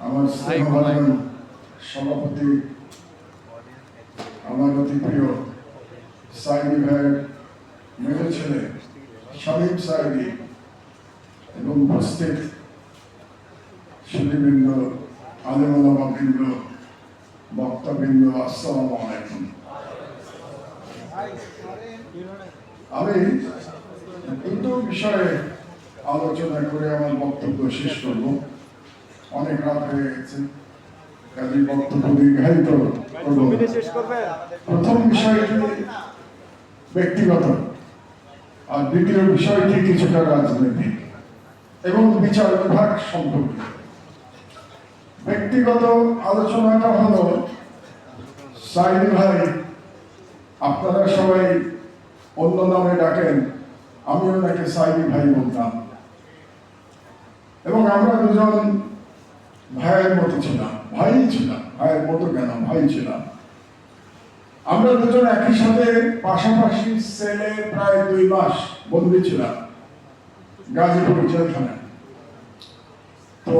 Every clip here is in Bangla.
আমার সভাপতি আমার অতি প্রিয় সাইদি ভাইয়ের মেজো ছেলে শামীম সাইদি এবং উপস্থিত সুদীবৃন্দ আলেমালামাবৃন্দ বক্তাবৃন্দ আসসালামু আলাইকুম আমি দুটো বিষয়ে আলোচনা করে আমার বক্তব্য শেষ করব। অনেক রাত হয়ে গেছে। কাজে বক্তব্য দীর্ঘায়িত করব। প্রথম বিষয়টি ব্যক্তিগত আর দ্বিতীয় বিষয়টি কিছুটা রাজনৈতিক এবং বিচার বিভাগ সম্পর্কে। ব্যক্তিগত আলোচনাটা হলো সাইদি ভাই আপনারা সবাই অন্য নামে ডাকেন, আমিও ওনাকে সাইদি ভাই বলতাম। এবং আমরা দুজন ভাইয়ের মতো ছিলাম ভাই ছিলাম, ভাইয়ের মতো কেন, ভাই ছিলাম। আমরা দুজন একই সাথে পাশাপাশি সেলে প্রায় দুই মাস বন্দি ছিলাম, গাজীপুর জেলখানায়। তো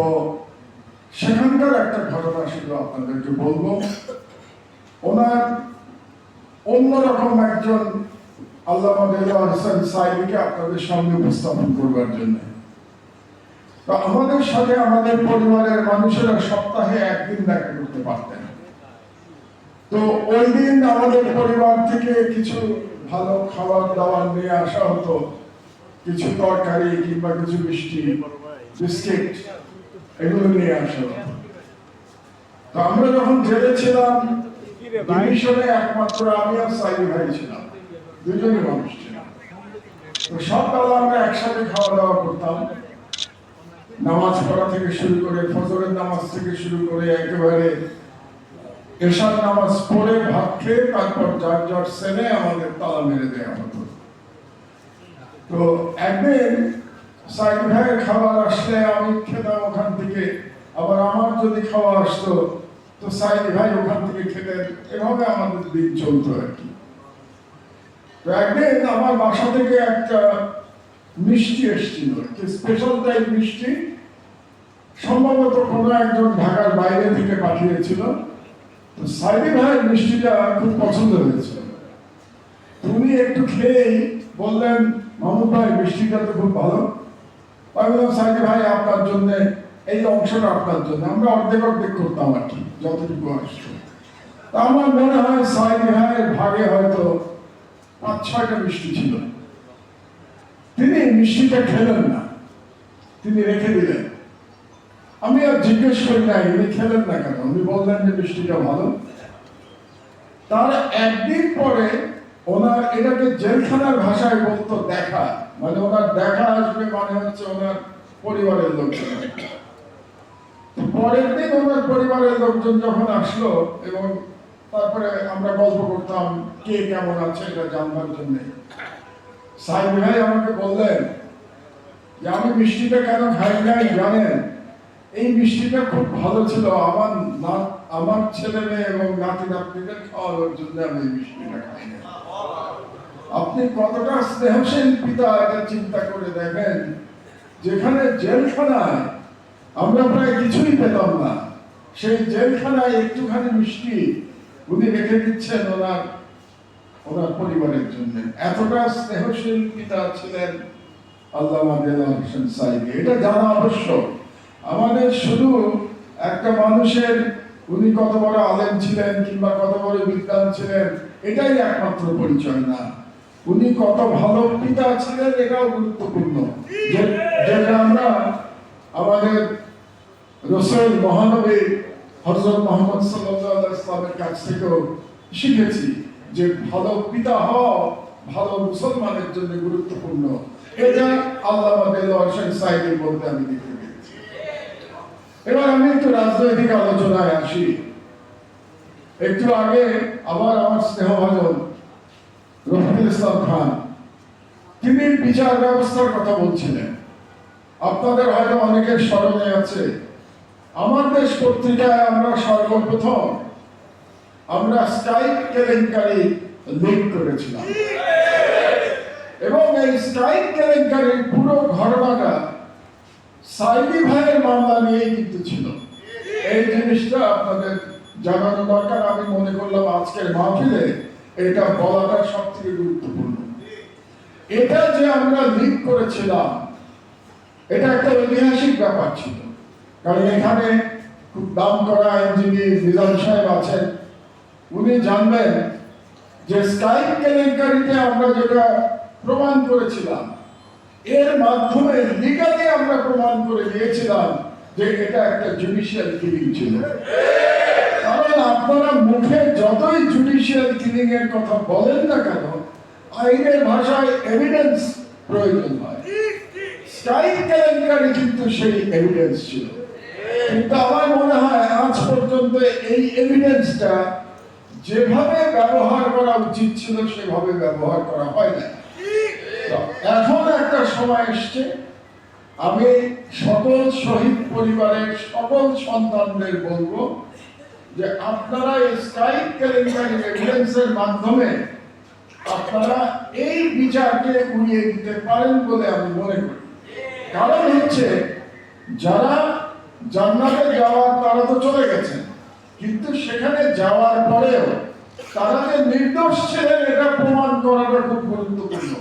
সেখানকার একটা ঘটনা শুধু আপনাদেরকে বলব। ওনার অন্যরকম একজন আল্লাহ হাসান সাইদিকে আপনাদের সামনে উপস্থাপন করবার জন্য। আমাদের সাথে আমাদের পরিবারের মানুষেরা সপ্তাহে একদিন দেখা করতে পারতেন। তো ওই দিন আমাদের পরিবার থেকে কিছু ভালো খাবার দাবার নিয়ে আসা হতো। কিছু তরকারি কিংবা কিছু মিষ্টি, বিস্কিট, এগুলো নিয়ে আসা হতো। তো আমরা যখন জেলে ছিলাম ডিভিশনে একমাত্র আমি আর সাইদি ভাই ছিলাম। দুজনই মানুষ ছিলাম। তো সববেলা আমরা একসাথে খাওয়া দাওয়া করতাম। নামাজ পড়া থেকে শুরু করে ফজরের নামাজ থেকে শুরু করে একেবারে এশার নামাজ পড়ে ভাত খেয়ে তারপর যার যার সেনে আমাদের তালা মেরে দেওয়া হতো। তো একদিন সাইদ ভাইয়ের খাবার আসলে আমি খেতাম ওখান থেকে। আবার আমার যদি খাওয়া আসতো তো সাইদ ভাই ওখান থেকে খেতেন এভাবে আমাদের দিন চলতো আর কি। তো একদিন আমার বাসা থেকে একটা মিষ্টি এসেছিল। স্পেশাল টাইপ মিষ্টি। সম্ভবত কোনো একজন ঢাকার বাইরে থেকে পাঠিয়েছিল। তো সাইদি ভাইয়ের মিষ্টিটা খুব পছন্দ হয়েছিল। তুমি একটু খেয়েই বললেন মামুদ ভাই, মিষ্টিটা তো খুব ভালো। আমি বললাম, সাইদি ভাই, আপনার জন্য এই অংশটা আপনার জন্য। আমরা অর্ধেক অর্ধেক করতাম আর কি, যতটুকু আসতো তা আমার মনে হয় সাইদি ভাইয়ের ভাগে হয়তো পাঁচ, ছয়টা মিষ্টি ছিল। তিনি মিষ্টিটা খেলেন না। তিনি রেখে দিলেন। আমি আর জিজ্ঞেস করি নাই উনি খেলেন না কেন? উনি বললেন যে, মিষ্টিটা ভালো। তার একদিন পরে ওনার, এটাকে জেলখানার ভাষায় বলতো, দেখা। মানে ওনার দেখা আসবে মানে হচ্ছে ওনার পরিবারের লোকজন। পরের দিন ওনার পরিবারের লোকজন যখন আসলো এবং তারপরে আমরা গল্প করতাম কে কেমন আছে এটা জানবার জন্যে। সাহেব ভাই আমাকে বললেন যে, আমি মিষ্টিটা কেন খাই নাই জানেন? এই মিষ্টিটা খুব ভালো ছিল। আমার না, আমার ছেলে মেয়ে এবং নাতি নাতনিদের খাওয়ানোর জন্য আমি এই মিষ্টিটা খাই না আপনি কতটা স্নেহশীল পিতা, এটা চিন্তা করে দেখেন, যেখানে জেলখানায় আমরা প্রায় কিছুই পেতাম না। সেই জেলখানায় একটুখানি মিষ্টি উনি রেখে দিচ্ছেন ওনার ওনার পরিবারের জন্য। এতটা স্নেহশীল পিতা ছিলেন হোসেন সাইদি। এটা জানা আবশ্যক। আমাদের শুধু একটা মানুষের উনি কত বড় আলেম ছিলেন কিংবা কত বড় ছিলেন, এটাই একমাত্র পরিচয় না। উনি কত ভালো পিতা ছিলেন, এটাও গুরুত্বপূর্ণ যে- যেটা আমরা আমাদের রসুল মহানবী হজরত মোহাম্মদ সাল্লাল্লাহু ইসলামের কাছ থেকেও শিখেছি যে ভালো পিতা হওয়া ভালো মুসলমানের জন্য গুরুত্বপূর্ণ। এটা আল্লাহ সাইদের বলতে আমি দেখতে পেয়েছি। এবার আমি একটু রাজনৈতিক আলোচনায় আসি। একটু আগে আবার আমার স্নেহভাজন রফিকুল ইসলাম খান, তিনি বিচার ব্যবস্থার কথা বলছিলেন। আপনাদের হয়তো অনেকের স্মরণে আছে আমার দেশ পত্রিকায় আমরা সর্বপ্রথম, আমরা স্কাইপ কেলেঙ্কারি লিক করেছিলাম। এবং এই স্কাইপ কেলেঙ্কারির পুরো ঘটনাটা সাইদি ভাইয়ের মামলা নিয়েই কিন্তু ছিল। এই জিনিসটা আপনাদের জানানো দরকার। আমি মনে করলাম আজকের মাহফিলে এটা বলাটা সব থেকে গুরুত্বপূর্ণ। এটা যে আমরা লিক করেছিলাম, এটা একটা ঐতিহাসিক ব্যাপার ছিল। কারণ এখানে খুব দাম করা আইনজীবী মিজান সাহেব আছেন। উনি জানবেন যে স্কাইপ কেলেঙ্কারিতে আমরা যেটা প্রমাণ করেছিলাম, এর মাধ্যমে লিগালি আমরা প্রমাণ করে দিয়েছিলাম যে এটা একটা জুডিশিয়াল কিলিং ছিল। কারণ আপনারা মুখে যতই জুডিশিয়াল কিলিং এর কথা বলেন না কেন, আইনের ভাষায় এভিডেন্স প্রয়োজন হয়। স্কাইপ কেলেঙ্কারি কিন্তু সেই এভিডেন্স ছিল। কিন্তু আমার মনে হয় আজ পর্যন্ত এই এভিডেন্সটা যেভাবে ব্যবহার করা উচিত ছিল, সেভাবে ব্যবহার করা হয় না এখন একটা সময় এসছে, আমি সকল শহীদ পরিবারের সকল সন্তানদের বলব যে আপনারা স্কাইপ কেলেঙ্কারি এভিডেন্সের মাধ্যমে আপনারা এই বিচারকে উড়িয়ে দিতে পারেন বলে আমি মনে করি। কারণ হচ্ছে, যারা জান্নাতে যাওয়ার তারা তো চলে গেছেন কিন্তু সেখানে যাওয়ার পরেও তারা যে নির্দোষ ছিলেন, এটা প্রমাণ করাটা খুব গুরুত্বপূর্ণ।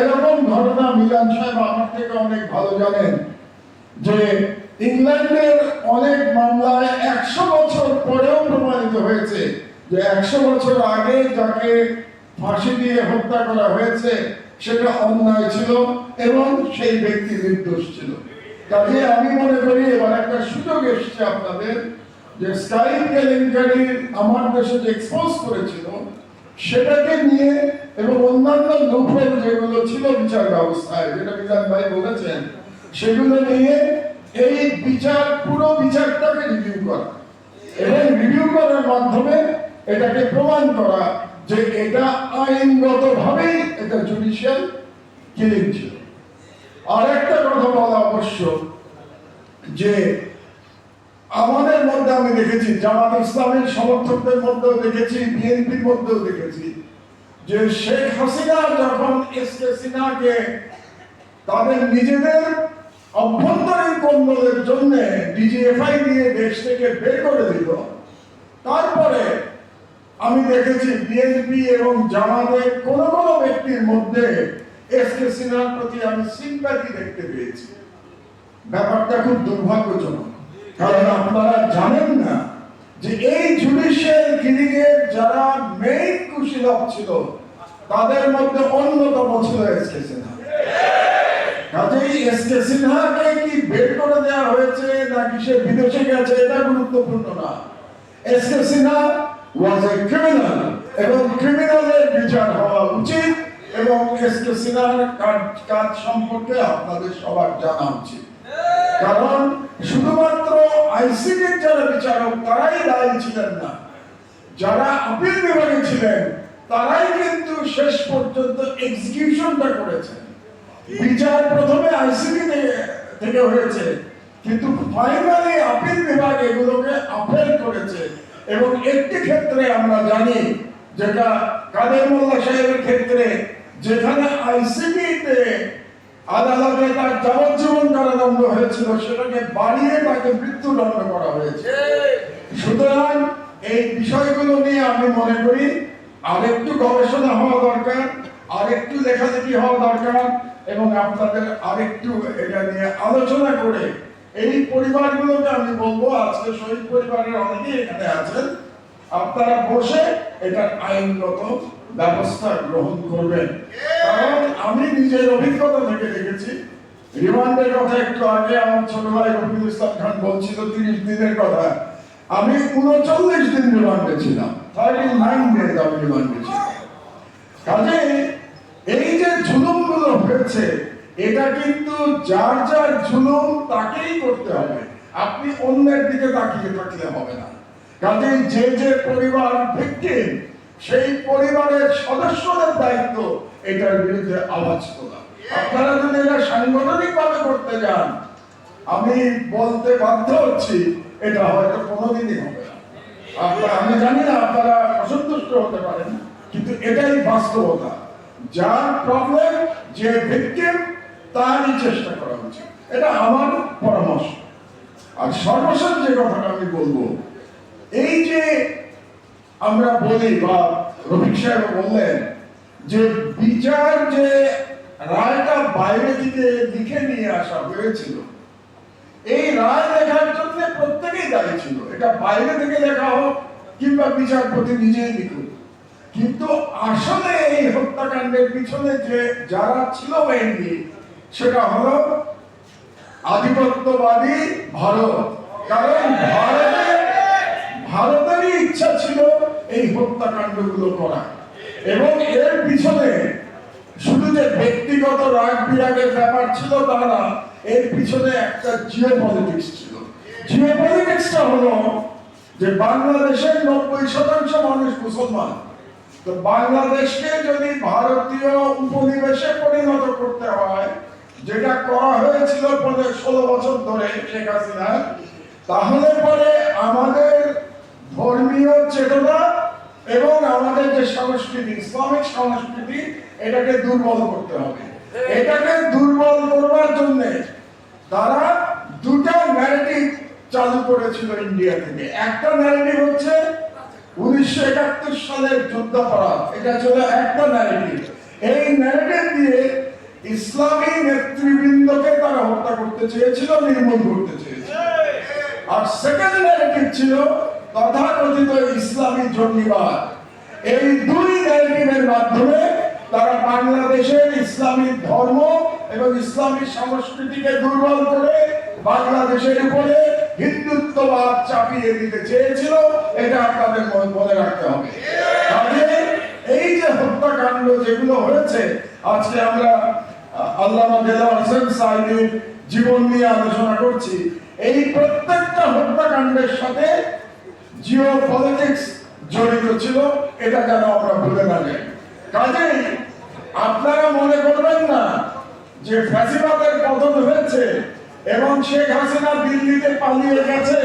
এরকম ঘটনা মিলান সাহেব আমার থেকে অনেক ভালো জানেন যে ইংল্যান্ডের অনেক মামলায় একশো বছর পরেও প্রমাণিত হয়েছে যে একশো বছর আগে যাকে ফাঁসি দিয়ে হত্যা করা হয়েছে, সেটা অন্যায় ছিল এবং সেই ব্যক্তি নির্দোষ ছিল। কাজে আমি মনে করি এবার একটা সুযোগ এসছে আপনাদের যে স্কাই কেলেঙ্কারি আমার দেশে যে এক্সপোজ করেছিল, সেটাকে নিয়ে এবং অন্যান্য লুফের যেগুলো ছিল বিচার ব্যবস্থায়, যেটা বিধান ভাই বলেছেন, সেগুলো নিয়ে এই বিচার, পুরো বিচারটাকে রিভিউ করা। এবং রিভিউ করার মাধ্যমে এটাকে প্রমাণ করা যে এটা আইনগত ভাবেই এটা জুডিশিয়াল কিলিং ছিল। আর একটা কথা বলা আবশ্যক যে আমাদের মধ্যে আমি দেখেছি, জামাত ইসলামের সমর্থকদের মধ্যেও দেখেছি, বিএনপির মধ্যেও দেখেছি, যে শেখ হাসিনা যখন এস কে সিনহাকে তাদের নিজেদের অভ্যন্তরীণ কন্দলের জন্য ডিজিএফআই দিয়ে দেশ থেকে বের করে দিল, তারপরে আমি দেখেছি বিএনপি এবং জামাতের কোন কোন ব্যক্তির মধ্যে এস সিনহার প্রতি আমি সিম্প্যাথি দেখতে পেয়েছি। ব্যাপারটা খুব দুর্ভাগ্যজনক। কারণ আপনারা জানেন না যে এই জুডিশিয়াল যারা মেইন কুশীলভ ছিল, তাদের মধ্যে অন্যতম ছিল সিনহা। কাজেই কে সিনহাকে কি বের করে দেওয়া হয়েছে নাকি সে বিদেশে গেছে, এটা গুরুত্বপূর্ণ না। S K Sinha was a criminal এবং ক্রিমিনালের বিচার হওয়া উচিত। এবং কাজ- সম্পর্কে আপনাদের সবার জানা উচিত। কারণ শুধুমাত্র আইসিটির যারা বিচারক, তারাই দায়ী ছিলেন না। যারা আপিল বিভাগে ছিলেন, তারাই কিন্তু শেষ পর্যন্ত এক্সিকিউশনটা বিচার প্রথমে আইসিটি থেকে হয়েছে, কিন্তু ফাইনালি আপিল বিভাগ এগুলোকে আপেল করেছে। এবং একটি ক্ষেত্রে আমরা জানি, যেটা কাদের মোল্লা সাহেবের ক্ষেত্রে যেখানে আইসিটিতে আদালতে তার যাবজ্জীবন কারাদণ্ড হয়েছিল, সেটাকে বাড়িয়ে তাকে মৃত্যুদণ্ড করা হয়েছে। সুতরাং এই বিষয়গুলো নিয়ে আমি মনে করি, আরেকটু গবেষণা হওয়া দরকার, আরেকটু লেখালেখি হওয়া দরকার, এবং আপনাদের আরেকটু এটা নিয়ে আলোচনা করে এই পরিবারগুলোকে আমি বলব, আজকে শহীদ পরিবারের অনেকেই এখানে আছেন, আপনারা বসে এটার আইনগত ব্যবস্থা গ্রহণ করবেন। কারণ আমি নিজের অভিজ্ঞতা থেকে দেখেছি। রিমান্ডের কথা একটু আগে আমার ছোট ভাই রফিকুল ইসলাম খান বলছিল, তিরিশ দিনের কথা। আমি উনচল্লিশ দিন রিমান্ডে ছিলাম। থার্টি নাইন ডেজ আমি রিমান্ডে ছিলাম। কাজে এই যে জুলুমগুলো হয়েছে, এটা কিন্তু যার যার জুলুম তাকেই করতে হবে। আপনি অন্যের দিকে তাকিয়ে থাকলে হবে না। কাজে যে যে পরিবার ভিকটিম সেই পরিবারের সদস্যদের দায়িত্ব এটার বিরুদ্ধে আওয়াজ তোলা। আপনারা যদি এটা সাংগঠনিক ভাবে করতে যান, আমি বলতে বাধ্য হচ্ছি, এটা হয়তো কোনোদিনই হবে আপনারা, আমি জানি না আপনারা অসন্তুষ্ট হতে পারেন, কিন্তু এটাই বাস্তবতা। যার প্রবলেম যে ভিকটিম তারই চেষ্টা করা উচিত। এটা আমার পরামর্শ। আর সর্বশেষ যে কথাটা আমি বলব, এই যে আমরা বলি, বা রফিক সাহেব বললেন যে বিচার যে রায়টা বাইরে থেকে লিখে নিয়ে আসা হয়েছিল, এই রায় লেখার জন্য প্রত্যেকেই দায়ী ছিল। এটা বাইরে থেকে লেখা হোক কিংবা বিচারপতি নিজেই লিখুক। কিন্তু আসলে এই হত্যাকাণ্ডের পিছনে যে যারা ছিল মেইনলি সেটা হলো আধিপত্যবাদী ভারত। কারণ ভারতে ভারতেরই ইচ্ছা ছিল এই হত্যাকাণ্ডগুলো করা। এবং এর পিছনে শুধু যে ব্যক্তিগত রাগ বিরাগের ব্যাপার ছিল তা না, এর পিছনে একটা জিও পলিটিক্স ছিল। জিও পলিটিক্সটা হলো যে বাংলাদেশের নব্বই শতাংশ মানুষ মুসলমান। তো বাংলাদেশকে যদি ভারতীয় উপনিবেশে পরিণত করতে হয়, যেটা করা হয়েছিল পরে ষোলো বছর ধরে শেখ হাসিনা, তাহলে পরে আমাদের ধর্মীয় চেতনা এবং আমাদের যে সংস্কৃতি, ইসলামিক সংস্কৃতি, এটাকে দুর্বল করতে হবে। এটাকে দুর্বল করবার জন্য তারা দুটা ন্যারেটিভ চালু করেছিল ইন্ডিয়া থেকে। একটা ন্যারেটিভ হচ্ছে উনিশশো একাত্তর সালের যুদ্ধাপরাধ। এটা ছিল একটা ন্যারেটিভ এই ন্যারেটিভ দিয়ে ইসলামী নেতৃবৃন্দকে তারা হত্যা করতে চেয়েছিল, নির্মূল করতে চেয়েছিল। আর সেকেন্ড ন্যারেটিভ ছিল তথাকথিত ইসলামী জঙ্গিবাদ। এই দুই ন্যারেটিভের মাধ্যমে তারা বাংলাদেশের ইসলামী ধর্ম এবং ইসলামী সংস্কৃতিকে দুর্বল করে বাংলাদেশের উপরে হিন্দুত্ববাদ চাপিয়ে দিতে চেয়েছিল, এটা আপনাদের মনে রাখতে হবে। এই যে হত্যাকাণ্ড যেগুলো হয়েছে, আজকে আমরা দেলাওয়ার হোসেন সাহেবের জীবন নিয়ে আলোচনা করছি। এই প্রত্যেকটা হত্যাকাণ্ডের সাথে জিও পলিটিক্স জড়িত ছিল, এটা যেন আমরা ভুলে না যাই। কাজেই আপনারা মনে করবেন না যে ফ্যাসিবাদের পতন হয়েছে এবং শেখ হাসিনা দিল্লিতে পালিয়ে গেছে।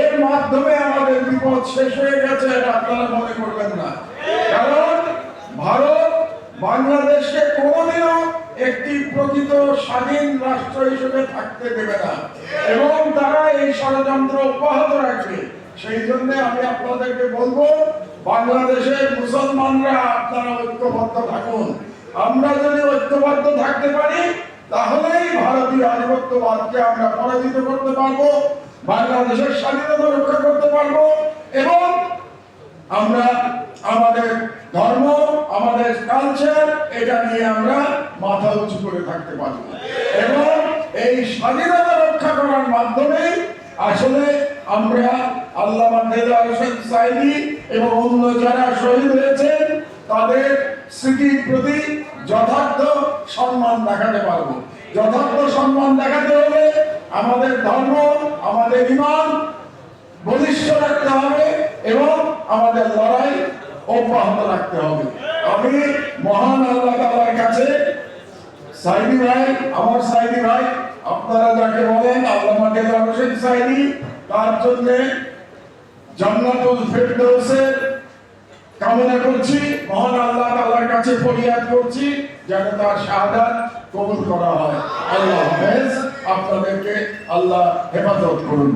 এর মাধ্যমে আমাদের বিপদ শেষ হয়ে গেছে এটা আপনারা মনে করবেন না। কারণ ভারত বাংলাদেশকে কোনোদিনও একটি প্রকৃত স্বাধীন রাষ্ট্র হিসেবে থাকতে দেবে না। এবং তারা এই ষড়যন্ত্র অব্যাহত রাখবে। সেই জন্য আমি আপনাদেরকে বলব, বাংলাদেশের মুসলমানরা আপনারা ঐক্যবদ্ধ থাকুন। আমরা যদি ঐক্যবদ্ধ থাকতে পারি, তাহলেই ভারতীয় আধিপত্যবাদকে আমরা পরাজিত করতে পারব, বাংলাদেশের স্বাধীনতা রক্ষা করতে পারব এবং আমরা আমাদের ধর্ম, আমাদের কালচার এটা নিয়ে আমরা মাথা উঁচু করে থাকতে পারব। এবং এই স্বাধীনতা রক্ষা করার মাধ্যমে আসলে আমরা আল্লাহ দেলাওয়ার হোসেন সাইদি এবং অন্য যারা শহীদ হয়েছেন, তাদের স্মৃতির প্রতি যথার্থ সম্মান দেখাতে পারব। যথার্থ সম্মান দেখাতে হলে আমাদের ধর্ম, আমাদের ইমান বলিষ্ঠ রাখতে হবে এবং আমাদের লড়াই অব্যাহত রাখতে হবে। আমি মহান আল্লাহ তাআলার কাছে সাইদি ভাই, আমার সাইদি ভাই, আপনারা যাকে বলেন আল্লামা দেলাওয়ার হোসেন সাইদি তার জন্য জান্নাতুল ফেরদৌসের কামনা করছি, মহান আল্লাহ তাআলার কাছে ফরিয়াদ করছি, যেন তার শাহাদাত কবুল করা হয়। আল্লাহ হাফেজ, আপনাদেরকে আল্লাহ হেফাজত করুন।